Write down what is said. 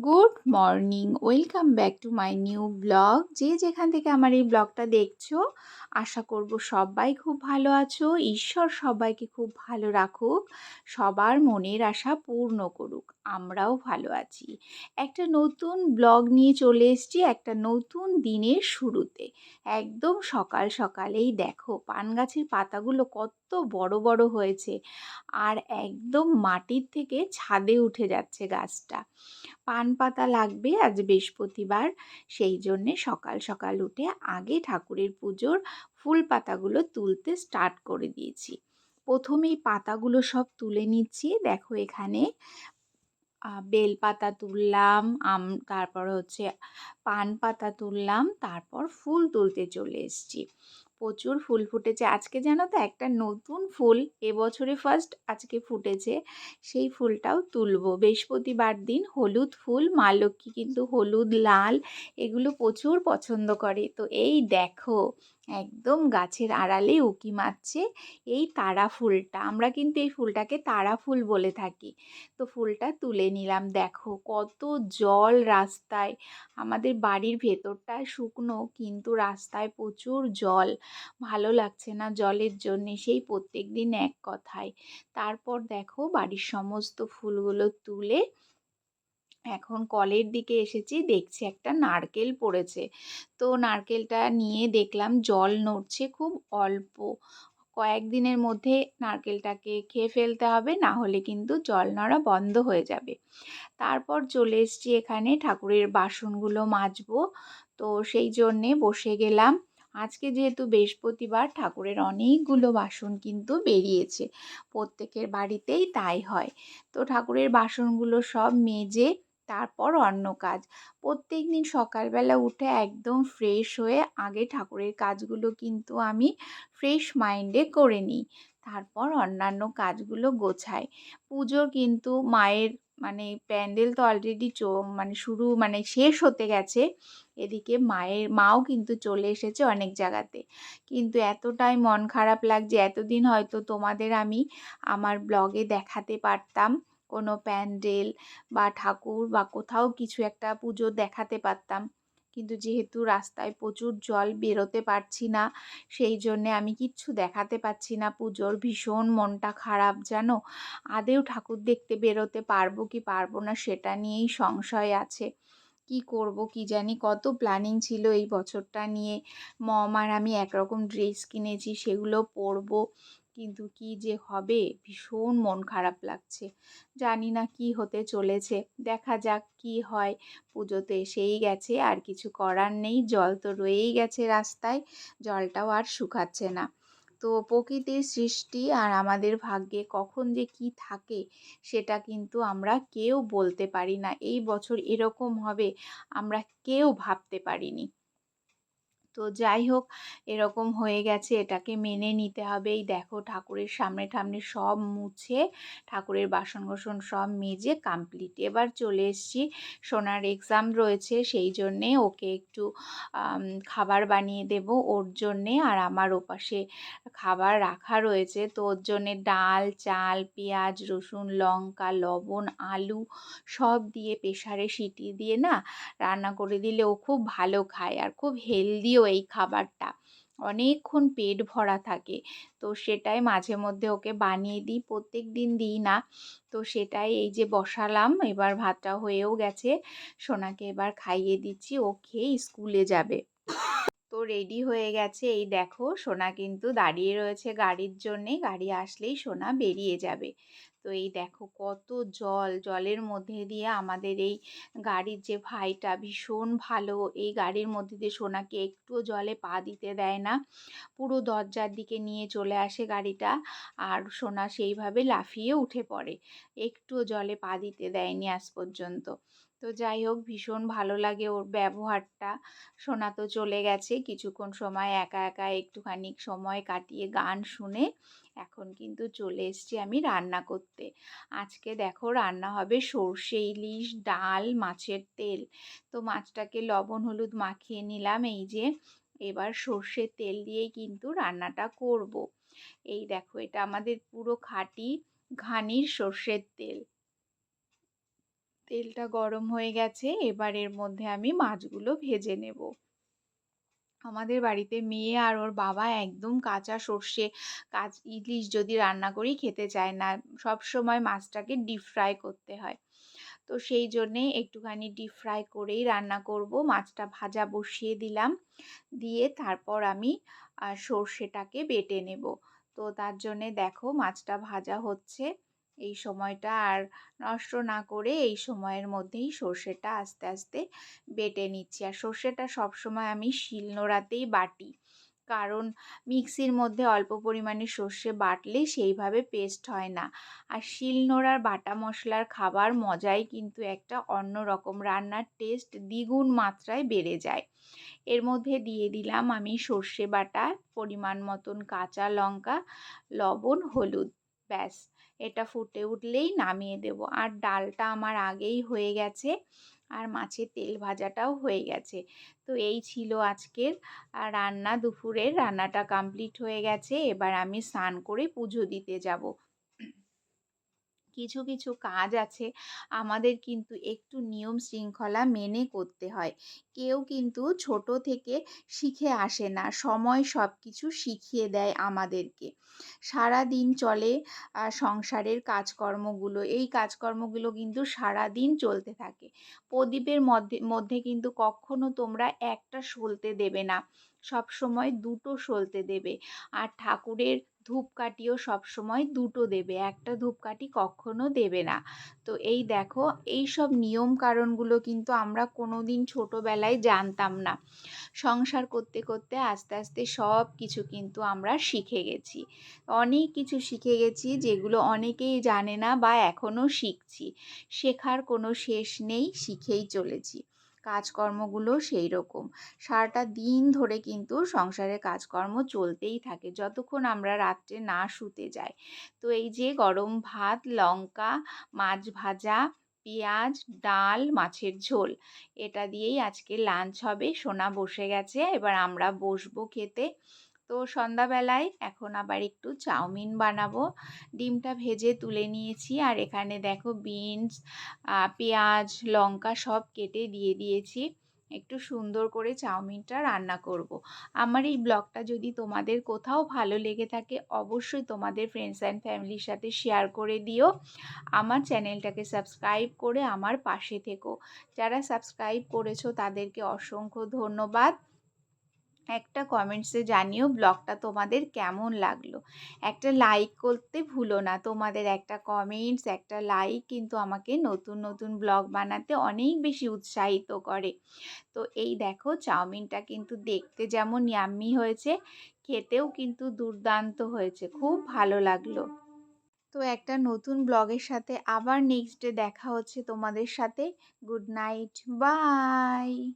Good morning, welcome back to my new blog. যে যেখান থেকে আমার এই ব্লগটা দেখছ, আশা করব সবাই খুব ভালো আছো। ঈশ্বর সবাইকে খুব ভালো রাখুক, সবার মনের আশা পূর্ণ করুক। আমরাও ভালো আছি। একটা নতুন ব্লগ নিয়ে চলে এসেছি, একটা নতুন দিনের শুরুতে। একদম সকাল সকালেই দেখো পান গাছের পাতাগুলো কত বড় বড় হয়েছে আর একদম মাটির থেকে ছাদে উঠে যাচ্ছে গাছটা। পান পাতা লাগবে আজ বৃহস্পতিবার, সেই জন্যে সকাল সকাল উঠে আগে ঠাকুরের পুজোর ফুল পাতাগুলো তুলতে স্টার্ট করে দিয়েছি। প্রথমেই পাতাগুলো সব তুলে নিচ্ছি, দেখো এখানে বেল পাতা তুললাম, আম, তারপর হচ্ছে পান পাতা তুললাম, তারপর ফুল তুলতে চলে এসেছি। প্রচুর ফুল ফুটেছে। আজকে জানো তো একটা নতুন ফুল এবছরে ফার্স্ট আজকে ফুটেছে। সেই ফুলটাও তুলবো। বৃহস্পতিবার দিন হলুদ ফুল, মা লক্ষ্মী কিন্তু হলুদ, লাল, এগুলো প্রচুর পছন্দ করে। তো এই দেখো একদম গাছের আড়ালে উকি মারছে এই তারা ফুলটা। আমরা কিন্তু এই ফুলটাকে তারা ফুল বলে থাকি। তো ফুলটা তুলে নিলাম, দেখো কত জল রাস্তায়। আমাদের বাড়ির ভেতরটা শুকনো কিন্তু রাস্তায় প্রচুর জল। ভালো লাগছে না জলের জন্যে, সেই প্রত্যেক দিন এক কথায়। তারপর দেখো বাড়ির সমস্ত ফুলগুলো তুলে এখন কলের দিকে এসেছি, দেখছি একটা নারকেল পড়েছে। তো নারকেলটা নিয়ে দেখলাম জল নড়ছে খুব অল্প। কয়েকদিনের মধ্যে নারকেলটাকে খেয়ে ফেলতে হবে, না হলে কিন্তু জল নড়া বন্ধ হয়ে যাবে। তারপর চলে এসছি এখানে ঠাকুরের বাসনগুলো মাজবো। তো সেই জন্যে বসে গেলাম। আজকে যেহেতু বৃহস্পতিবার, ঠাকুরের অনেকগুলো বাসন কিন্তু বেরিয়েছে। প্রত্যেকের বাড়িতেই তাই হয়। তো ঠাকুরের বাসনগুলো সব মেজে তারপর অন্য কাজ। প্রত্যেক দিন সকালবেলা উঠে একদম ফ্রেশ হয়ে আগে ঠাকুরের কাজগুলো কিন্তু আমি ফ্রেশ মাইন্ডে করে নিই। তারপর অন্যান্য কাজগুলো গোছাই। পুজো কিন্তু মায়ের মানে প্যান্ডেল তো অলরেডি চো মানে শুরু মানে শেষ হতে গেছে। এদিকে মায়ের মাও কিন্তু চলে এসেছে অনেক জায়গাতে। কিন্তু এতটাই মন খারাপ লাগছে, এতদিন হয়তো তোমাদের আমি আমার ব্লগে দেখাতে পারতাম। কোনো প্যান্ডেল বা ঠাকুর বা কোথাও কিছু একটা পুজো দেখাতে পারতাম। কিন্তু যেহেতু রাস্তায় প্রচুর জল বেরোতে পারছি না, সেই জন্যে আমি কিচ্ছু দেখাতে পাচ্ছি না। পুজোর ভীষণ মনটা খারাপ, জানো? আদেও ঠাকুর দেখতে বেরোতে পারব কি পারব না সেটা নিয়েই সংশয় আছে। কি করব কি জানি? কত প্ল্যানিং ছিল এই বছরটা নিয়ে। মম আর আমি একরকম ড্রেস কিনেছি, সেগুলো পরবো। কিন্তু কি যে হবে? ভীষণ মন খারাপ লাগছে। জানি না কি হতে চলেছে। দেখা যাক কি হয়। পুজো তো এসেই গেছে, আর কিছু করার নেই। জল তো রয়েই গেছে রাস্তায়। জলটাও আর শুকাচ্ছে না। তো প্রকৃতির সৃষ্টি আর আমাদের ভাগ্যে কখন যে কি থাকে, সেটা কিন্তু আমরা কেউ বলতে পারি না। এই বছর এরকম হবে, আমরা কেউ ভাবতে পারিনি। তো যাই হোক, এরকম হয়ে গেছে, এটাকে মেনে নিতে হবে। এই দেখো ঠাকুরের সামনে ঠামনে সব মুছে, ঠাকুরের বাসন কোসন সব মেজে কমপ্লিট এবার চলে এসেছি, সোনার এক্সাম রয়েছে, সেই জন্যে ওকে একটু খাবার বানিয়ে দেব ওর জন্যে। আর আমার ওপাশে খাবার রাখা রয়েছে, তো ওর জন্যে ডাল, চাল, পেঁয়াজ, রসুন, লঙ্কা, লবণ, আলু সব দিয়ে প্রেশারে সিটি দিয়ে না, রান্না করে দিলে ও খুব ভালো খায় আর খুব হেলদিও এই খাবারটা। অনেকক্ষণ পেট ভরা থাকে। তো সেটাই মাঝে মধ্যে ওকে বানিয়ে দিই, প্রত্যেক দিন দিই না। তো সেটাই এই যে বসালাম, এবার ভাতটা হয়েও গেছে। সোনাকে এবার খাইয়ে দিচ্ছি, ও খেয়ে স্কুলে যাবে। রেডি হয়ে গেছে। এই দেখো, সোনা কিন্তু দাঁড়িয়ে রয়েছে গাড়ির জন্যে। গাড়ি আসলেই সোনা বেরিয়ে যাবে। তো এই দেখো, কত জল। জলের মধ্যে দিয়ে আমাদের এই গাড়ির যে ভাইটা ভীষণ ভালো। এই গাড়ির মধ্যে দিয়ে সোনাকে একটুও জলে পা দিতে দেয় না। পুরো দরজার দিকে নিয়ে চলে আসে গাড়িটা আর সোনা সেইভাবে লাফিয়ে উঠে পড়ে। একটুও জলে পা দিতে দেয়নি আজ পর্যন্ত। তো যাই হোক, ভীষণ ভালো লাগে ওর ব্যবহারটা। সোনা তো চলে গেছে, কিছুক্ষণ সময় একা একা একটুখানি সময় কাটিয়ে গান শুনে এখন কিন্তু চলে এসছি আমি রান্না করতে। আজকে দেখো রান্না হবে সর্ষে ইলিশ, ডাল, মাছের তেল। তো মাছটাকে লবণ, হলুদ মাখিয়ে নিলাম, এই যে এবার সর্ষের তেল দিয়েই কিন্তু রান্নাটা করব। এই দেখো, এটা আমাদের পুরো খাঁটি ঘানির সর্ষের তেল। তেলটা গরম হয়ে গেছে, এবার এর মধ্যে আমি মাছগুলো ভেজে নেব। আমাদের বাড়িতে মেয়ে আর ওর বাবা একদম কাঁচা সর্ষে, কাঁচ ইলিশ যদি রান্না করি খেতে চায় না, সব সময় মাছটাকে ডিপ ফ্রাই করতে হয়। তো সেই জন্যে একটুখানি ডিপ ফ্রাই করেই রান্না করব। মাছটা ভাজা বসিয়ে দিলাম, দিয়ে তারপর আমি সর্ষেটাকে বেটে নেব। তো তার জন্যে দেখো মাছটা ভাজা হচ্ছে। এই সময়টা আর নষ্ট না করে এই সময়ের মধ্যেই সর্ষেটা আস্তে আস্তে বেটে নিচ্ছি। আর সর্ষেটা সবসময় আমি শিলনোড়াতেই বাটি। কারণ মিক্সির মধ্যে অল্প পরিমাণে সর্ষে বাটলে সেইভাবে পেস্ট হয় না। আর শিলনোড়ার বাটা মশলার খাবার মজাই কিন্তু একটা অন্য রকম রান্নার টেস্ট দ্বিগুণ মাত্রায় বেড়ে যায়। এর মধ্যে দিয়ে দিলাম আমি সর্ষে বাটা, পরিমাণ মতন কাঁচা লঙ্কা, লবণ, হলুদ, ব্যাস। এটা ফুটে উঠলেই নামিয়ে দেব। আর ডালটা আমার আগেই হয়ে গেছে আর মাছের তেল ভাজাটাও হয়ে গেছে। তো এই ছিল আজকের রান্না। দুপুরের রান্নাটা কমপ্লিট হয়ে গেছে। এবার আমি স্নান করে পুজো দিতে যাব। কিছু কিছু কাজ আছে, আমাদের কিন্তু একটু নিয়ম শৃঙ্খলা মেনে করতে হয়। কেউ কিন্তু ছোট থেকে শিখে আসে না, সময় সব কিছু শিখিয়ে দেয় আমাদেরকে। সারা দিন চলে সংসারের কাজকর্মগুলো, এই কাজকর্মগুলো কিন্তু সারা দিন চলতে থাকে। প্রদীপের মধ্যে মধ্যে কিন্তু কখনো তোমরা একটা সলতে দেবে না সব সময় দুটো সলতে দেবে। আর ঠাকুরের ধূপকাঠিও সবসময় দুটো দেবে, একটা ধূপকাঠি কখনো দেবে না। তো এই দেখো এই সব নিয়ম কারণগুলো কিন্তু আমরা কোনো দিন ছোটোবেলায় জানতাম না। সংসার করতে করতে আস্তে আস্তে সব কিছু কিন্তু আমরা শিখে গেছি। অনেক কিছু শিখে গেছি যেগুলো অনেকেই জানে না বা এখনও শিখছি। শেখার কোনো শেষ নেই, শিখেই চলেছি। কাজকর্মগুলো সেই রকম সারাটা দিন ধরে কিন্তু সংসারে কাজকর্ম চলতেই থাকে, যতক্ষণ আমরা রাত্রে না শুতে যাই। তো এই যে গরম ভাত, লঙ্কা, মাছ ভাজা, পেঁয়াজ, ডাল, মাছের ঝোল, এটা দিয়েই আজকে লাঞ্চ হবে। সোনা বসে গেছে, এবার আমরা বসবো খেতে। তো সন্ধ্যাবেলায় এখন আবার একটু চাউমিন বানাবো। ডিমটা ভেজে তুলে নিয়েছি আর এখানে দেখো বিনস পেঁয়াজ, লঙ্কা সব কেটে দিয়ে দিয়েছি। একটু সুন্দর করে চাউমিনটা রান্না করব। আমার এই ব্লগটা যদি তোমাদের কোথাও ভালো লেগে থাকে, অবশ্যই তোমাদের ফ্রেন্ডস অ্যান্ড ফ্যামিলির সাথে শেয়ার করে দিও। আমার চ্যানেলটাকে সাবস্ক্রাইব করে আমার পাশে থেকো। যারা সাবস্ক্রাইব করেছ তাদেরকে অসংখ্য ধন্যবাদ। একটা কমেন্টসে জানিও ব্লগটা তোমাদের কেমন লাগল। একটা লাইক করতে ভুলো না, তোমাদের একটা কমেন্টস একটা লাইক কিন্তু আমাকে নতুন নতুন ব্লগ বানাতে অনেক বেশি উৎসাহিত করে। তো এই দেখো, চাউমিনটা কিন্তু দেখতে যেমন ইয়াম্মি হয়েছে, খেতেও কিন্তু দুর্দান্ত হয়েছে, খুব ভালো লাগল। তো একটা নতুন ব্লগের সাথে আবার নেক্সট ডে দেখা হচ্ছে তোমাদের সাথে। Good night bye